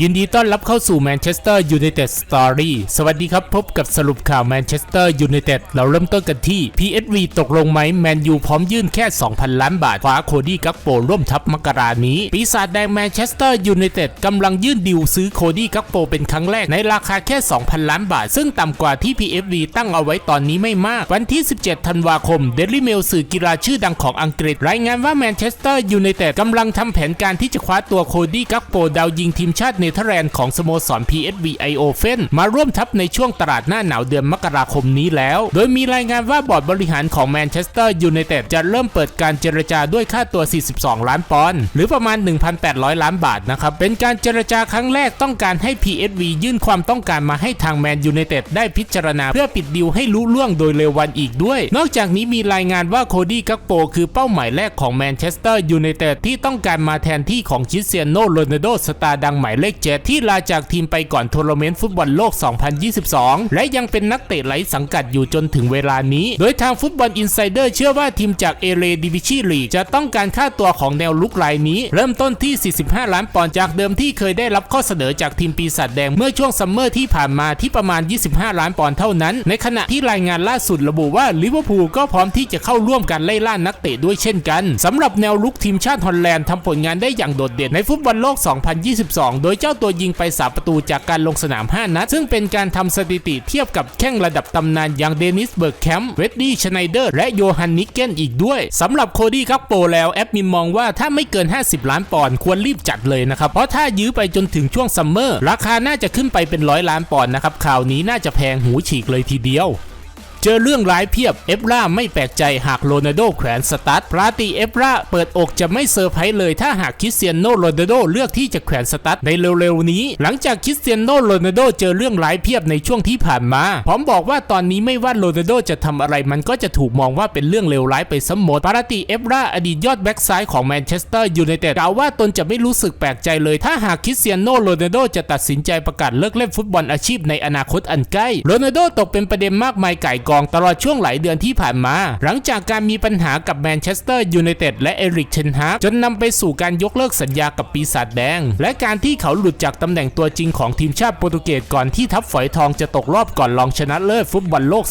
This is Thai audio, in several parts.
ยินดีต้อนรับเข้าสู่แมนเชสเตอร์ยูไนเต็ดสตอรี่สวัสดีครับ พบกับสรุปข่าวแมนเชสเตอร์ยูไนเต็ดเราเริ่มต้นกันที่ PSV ตกลงไหมแมนยูพร้อมยื่นแค่ 2,000 ล้านบาทคว้าโคดี้กักโปร่วมทัพมกรานี้ ปีศาจแดงแมนเชสเตอร์ยูไนเต็ดกำลังยื่นดิวซื้อโคดี้กักโปเป็นครั้งแรกในราคาแค่ 2,000 ล้านบาท ซึ่งต่ำกว่าที่ PSV ตั้งเอาไว้ตอนนี้ไม่มาก วันที่ 17 ธันวาคมเดลิเมลสื่อกีฬาชื่อดังของอังกฤษ รายงานว่าแมนเชสเตอร์ยูไนเต็ดกำลังทำแผนการที่จะคว้าตัวโคดี้กักโปดาวยิงทีมชาติเนเธอร์แลนด์ของสโมสร PSV Eindhoven มาร่วมทัพในช่วงตลาดหน้าหนาวเดือนมกราคมนี้แล้ว โดยมีรายงานว่าบอร์ดบริหารของแมนเชสเตอร์ยูไนเต็ดจะเริ่มเปิดการเจรจาด้วยค่าตัว 42 ล้านปอนด์หรือประมาณ 1,800 ล้านบาทนะครับ เป็นการเจรจาครั้งแรกต้องการให้ PSV ยื่นความต้องการมาให้ทางแมนยูไนเต็ดได้พิจารณา เพื่อปิดดิวให้รู้ล่วงโดยเร็ววันอีกด้วย นอกจากนี้มีรายงานว่าโคดี้กักโปคือเป้าหมายแรกของแมนเชสเตอร์ยูไนเต็ดที่ต้องการมาแทนที่ของคิสเตียโนโรนัลโดสตาร์ดังหมายเลขเจ็ดที่ลาจากทีมไปก่อนทัวร์นาเมนต์ฟุตบอลโลก 2022 และยังเป็นนักเตะไร้สังกัดอยู่จนถึงเวลานี้ โดยทางฟุตบอลอินไซเดอร์เชื่อว่าทีมจากเอเลดิวิชีลีจะต้องการค่าตัวของแนวลุกรายนี้ เริ่มต้นที่ 45 ล้านปอนด์จากเดิมที่เคยได้รับข้อเสนอจากทีมปีศาจแดงเมื่อช่วงซัมเมอร์ที่ผ่านมาที่ประมาณ 25 ล้านปอนด์เท่านั้น ในขณะที่รายงานล่าสุดระบุว่าลิเวอร์พูลก็พร้อมที่จะเข้าร่วมการไล่ล่านักเตะด้วยเช่นกันสำหรับแนวลุกทีมชาติฮอลแลนด์ทำผลงานได้อย่างโดดเด่นในฟุตบอลโลก 2022 โดยเจ้าตัวยิงไปสามประตูจากการลงสนาม 5 นัด ซึ่งเป็นการทำสถิติเทียบกับแข้งระดับตำนานอย่างเดนิสเบิร์กแคมป์เวดดี้ชไนเดอร์และโยฮันนิกเกนอีกด้วยสำหรับโคดี้คักโปแล้วแอดมินมองว่าถ้าไม่เกิน 50 ล้านปอนด์ควรรีบจัดเลยนะครับ เพราะถ้ายื้อไปจนถึงช่วงซัมเมอร์ราคาน่าจะขึ้นไปเป็นร้อยล้านปอนด์นะครับข่าวนี้น่าจะแพงหูฉีกเลยทีเดียว เจอเรื่องร้ายเพียบเอฟราไม่แปลกใจหากโรนัลโดแขวนสตาร์ทปราติเอฟราเปิดอกจะไม่เซอร์ไพรส์เลยถ้าหากคริสเตียโนโรนัลโดเลือกที่จะแขวนสตาร์ทในเร็วๆนี้ หลังจากคริสเตียโนโรนัลโดเจอเรื่องร้ายเพียบในช่วงที่ผ่านมา พร้อมบอกว่าตอนนี้ไม่ว่าโรนัลโดจะทำอะไรมันก็จะถูกมองว่าเป็นเรื่องเลวร้ายไปสมหมดปราติเอฟราอดีตยอดแบ็กซ้ายของแมนเชสเตอร์ยูไนเต็ดกล่าวว่าตนจะไม่รู้สึกแปลกใจเลย ถ้าหากคริสเตียโนโรนัลโดจะตัดสินใจประกาศเลิกเล่นฟุตบอลอาชีพในอนาคตอันใกล้โรนัลโดตกเป็นประเด็นมากมายไก่กองตลอดช่วงหลายเดือนที่ผ่านมา หลังจากการมีปัญหากับแมนเชสเตอร์ยูไนเต็ดและเอริกเทนฮากจนนำไปสู่การยกเลิกสัญญากับปีศาจแดง และการที่เขาหลุดจากตำแหน่งตัวจริงของทีมชาติโปรตุเกสก่อนที่ทัพฝอยทองจะตกรอบก่อนรองชนะเลิศฟุตบอลโลก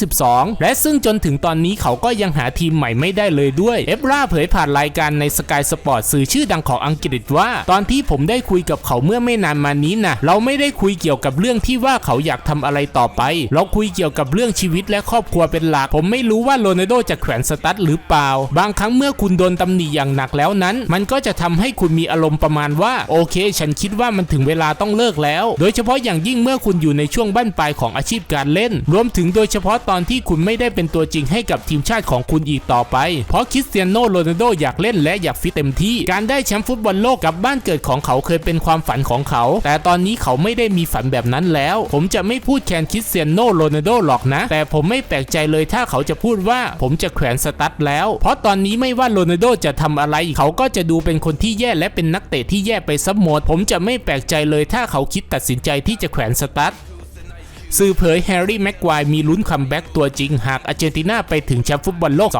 2022 และซึ่งจนถึงตอนนี้เขาก็ยังหาทีมใหม่ไม่ได้เลยด้วย เอฟราเผยผ่านรายการในสกายสปอร์ตสื่อชื่อดังของอังกฤษว่า ตอนที่ผมได้คุยกับเขาเมื่อไม่นานมานี้นะเราไม่ได้คุยเกี่ยวกับเรื่องที่ว่าเขาอยากทำอะไรต่อไป เราคุยเกี่ยวกับเรื่องชีวิตและครอบครัวเป็นหลัก ผมไม่รู้ว่าโรนัลโดจะแขวนสตั๊ดหรือเปล่า บางครั้งเมื่อคุณโดนตำหนิอย่างหนักแล้วนั้น มันก็จะทำให้คุณมีอารมณ์ประมาณว่า โอเค ฉันคิดว่ามันถึงเวลาต้องเลิกแล้ว โดยเฉพาะอย่างยิ่งเมื่อคุณอยู่ในช่วงบั้นปลายของอาชีพการเล่น รวมถึงโดยเฉพาะตอนที่คุณไม่ได้เป็นตัวจริงให้กับทีมชาติของคุณอีกต่อไป เพราะคริสเตียโนโรนัลโดอยากเล่นและอยากฟิตเต็มที่ การได้แชมป์ฟุตบอลโลกกับบ้านเกิดของเขาเคยเป็นความฝันของเขา แต่ตอนนี้เขาไม่ได้มีฝันแบบนั้นแล้ว ผมจะไม่พูดแคนคริสเตียโนโรนัลโดหรอกนะ แต่ผมไม่แปลกใจเลยถ้าเขาจะพูดว่าผมจะแขวนสตั๊ดแล้ว เพราะตอนนี้ไม่ว่าโรนัลโดจะทำอะไร เขาก็จะดูเป็นคนที่แย่และเป็นนักเตะที่แย่ไปซับหมด ผมจะไม่แปลกใจเลยถ้าเขาคิดตัดสินใจที่จะแขวนสตั๊ด สื่อเผยแฮร์รี่แม็กควายมีลุ้นคัมแบ็กตัวจริงหากอาร์เจนตินาไปถึงแชมป์ฟุตบอลโลก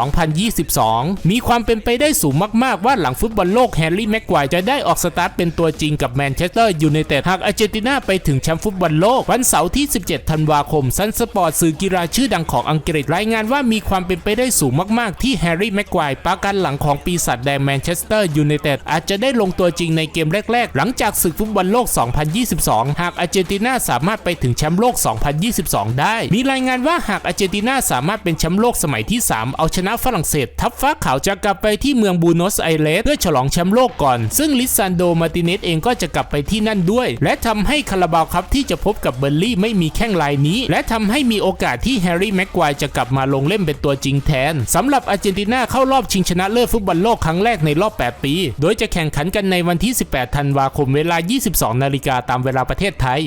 2022 มีความเป็นไปได้สูงมาก ๆ ว่าหลังฟุตบอลโลกแฮร์รี่แม็กควายจะได้ออกสตาร์ทเป็นตัวจริงกับแมนเชสเตอร์ยูไนเต็ดหากอาร์เจนตินาไปถึงแชมป์ฟุตบอลโลก วันเสาร์ที่ 17 ธันวาคมซันสปอร์ตสื่อกีฬาชื่อดังของอังกฤษรายงานว่ามีความเป็นไปได้สูงมากๆ ที่แฮร์รี่แม็กควายปากันหลังของปีศาจแดงแมนเชสเตอร์ยูไนเต็ดอาจจะได้ลงตัวจริงในเกมแรก ๆ หลังจากศึกฟุตบอลโลก 2022 หากอาร์เจนตินาสามารถไปถึงแชมป์โลก2022 ได้ มีรายงานว่าหากอาร์เจนตินาสามารถเป็นแชมป์โลกสมัยที่ 3 เอาชนะฝรั่งเศส ทัพฟ้าขาวจะกลับไปที่เมืองบูโนสไอเรสเพื่อฉลองแชมป์โลกก่อน ซึ่งลิซานโดมาร์ติเนสเองก็จะกลับไปที่นั่นด้วย และทำให้คาราบาวครับที่จะพบกับเบอร์ลี่ไม่มีแข้งลายนี้ และทำให้มีโอกาสที่แฮร์รี่แม็กควายจะกลับมาลงเล่นเป็นตัวจริงแทนสำหรับอาร์เจนตินาเข้ารอบชิงชนะเลิศฟุตบอลโลกครั้งแรกในรอบ 8 ปี โดยจะแข่งขันกันในวันที่ 18 ธันวาคมเวลา 22 นาฬิกาตามเวลาประเทศไทย